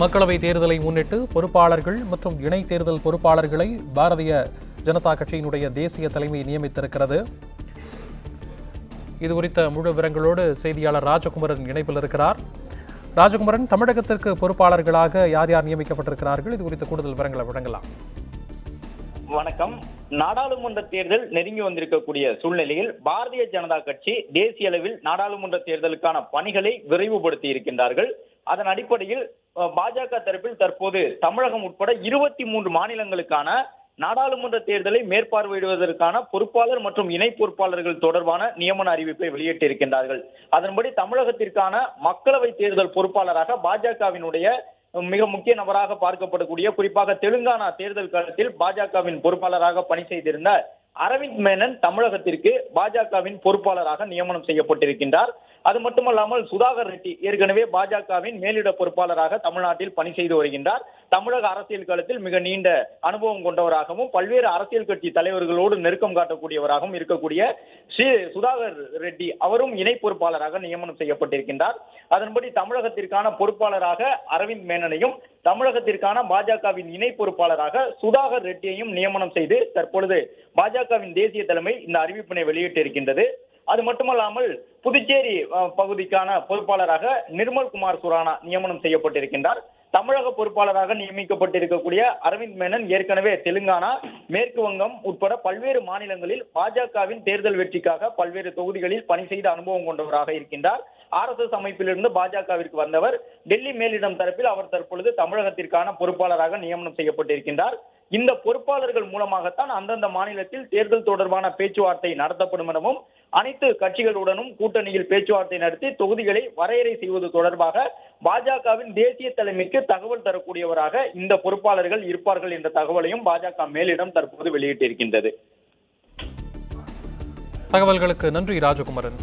மக்களவை தேர்தலை முன்னிட்டு பொறுப்பாளர்கள் மற்றும் இணை தேர்தல் பொறுப்பாளர்களை பாரதிய ஜனதா கட்சியினுடைய தேசிய தலைமை நியமித்திருக்கிறது. இது குறித்த முழு விவரங்களோடு செய்தியாளர் ராஜகுமரன் இணைப்பில் இருக்கிறார். ராஜகுமரன் தமிழகத்திற்கு பொறுப்பாளர்களாக யார் யார் நியமிக்கப்பட்டிருக்கிறார்கள்? இது குறித்த கூடுதல் விவரங்களை வழங்கலாம். வணக்கம். நாடாளுமன்ற தேர்தல் நெருங்கி வந்திருக்கக்கூடிய சூழ்நிலையில் பாரதிய ஜனதா கட்சி தேசிய அளவில் நாடாளுமன்ற தேர்தலுக்கான பணிகளை விரைவுபடுத்தி இருக்கின்றார்கள். அதன் அடிப்படையில் பாஜக தரப்பில் தற்போது தமிழகம் உட்பட இருபத்தி மூன்று மாநிலங்களுக்கான நாடாளுமன்ற தேர்தலை மேற்பார்வையிடுவதற்கான பொறுப்பாளர் மற்றும் இணை பொறுப்பாளர்கள் தொடர்பான நியமன அறிவிப்பை வெளியிட்டிருக்கின்றார்கள். அதன்படி தமிழகத்திற்கான மக்களவை தேர்தல் பொறுப்பாளராக பாஜகவினுடைய மிக முக்கிய நபராக பார்க்கப்படக்கூடிய குறிப்பாக தெலுங்கானா தேர்தல் காலத்தில் பாஜகவின் பொறுப்பாளராக பணி செய்திருந்த அரவிந்த் மேனன் தமிழகத்திற்கு பாஜகவின் பொறுப்பாளராக நியமனம் செய்யப்பட்டிருக்கின்றார். அது மட்டுமல்லாமல் சுதாகர் ரெட்டி ஏற்கனவே பாஜகவின் மேலிட பொறுப்பாளராக தமிழ்நாட்டில் பணி செய்து வருகின்றார். தமிழக அரசியல் களத்தில் மிக நீண்ட அனுபவம் கொண்டவராகவும் பல்வேறு அரசியல் கட்சி தலைவர்களோடு நெருக்கம் காட்டக்கூடியவராகவும் இருக்கக்கூடிய ஸ்ரீ சுதாகர் ரெட்டி அவரும் இணை பொறுப்பாளராக நியமனம் செய்யப்பட்டிருக்கின்றார். அதன்படி தமிழகத்திற்கான பொறுப்பாளராக அரவிந்த் மேனனையும் தமிழகத்திற்கான பாஜகவின் இணை பொறுப்பாளராக சுதாகர் ரெட்டியையும் நியமனம் செய்து தற்பொழுது பாஜகவின் தேசிய தலைமை இந்த அறிவிப்பினை வெளியிட்டிருக்கின்றது. அது மட்டுமல்லாமல் புதுச்சேரி பகுதிக்கான பொறுப்பாளராக நிர்மல் குமார் சுரானா நியமனம் செய்யப்பட்டிருக்கின்றார். தமிழக பொறுப்பாளராக நியமிக்கப்பட்டிருக்கக்கூடிய அரவிந்த் மேனன் ஏற்கனவே தெலுங்கானா மேற்கு வங்கம் உட்பட பல்வேறு மாநிலங்களில் பாஜகவின் தேர்தல் வெற்றிக்காக பல்வேறு தொகுதிகளில் பணி செய்த அனுபவம் கொண்டவராக இருக்கின்றார். ஆர்எஸ்எஸ் அமைப்பிலிருந்து பாஜகவிற்கு வந்தவர் டெல்லி மேலிடம் தரப்பில் அவர் தற்பொழுது தமிழகத்திற்கான பொறுப்பாளராக நியமனம் செய்யப்பட்டிருக்கின்றார். இந்த பொறுப்பாளர்கள் மூலமாகத்தான் அந்தந்த மாநிலத்தில் தேர்தல் தொடர்பான பேச்சுவார்த்தை நடத்தப்படும் எனவும் அனைத்து கட்சிகளுடனும் கூட்டணியில் பேச்சுவார்த்தை நடத்தி தொகுதிகளை வரையறை செய்வது தொடர்பாக பாஜகவின் தேசிய தலைமைக்கு தகவல் தரக்கூடியவராக இந்த பொறுப்பாளர்கள் இருப்பார்கள் என்ற தகவலையும் பாஜக மேலிடம் தற்போது வெளியிட்டிருக்கின்றது. தகவல்களுக்கு நன்றி ராஜகுமரன்.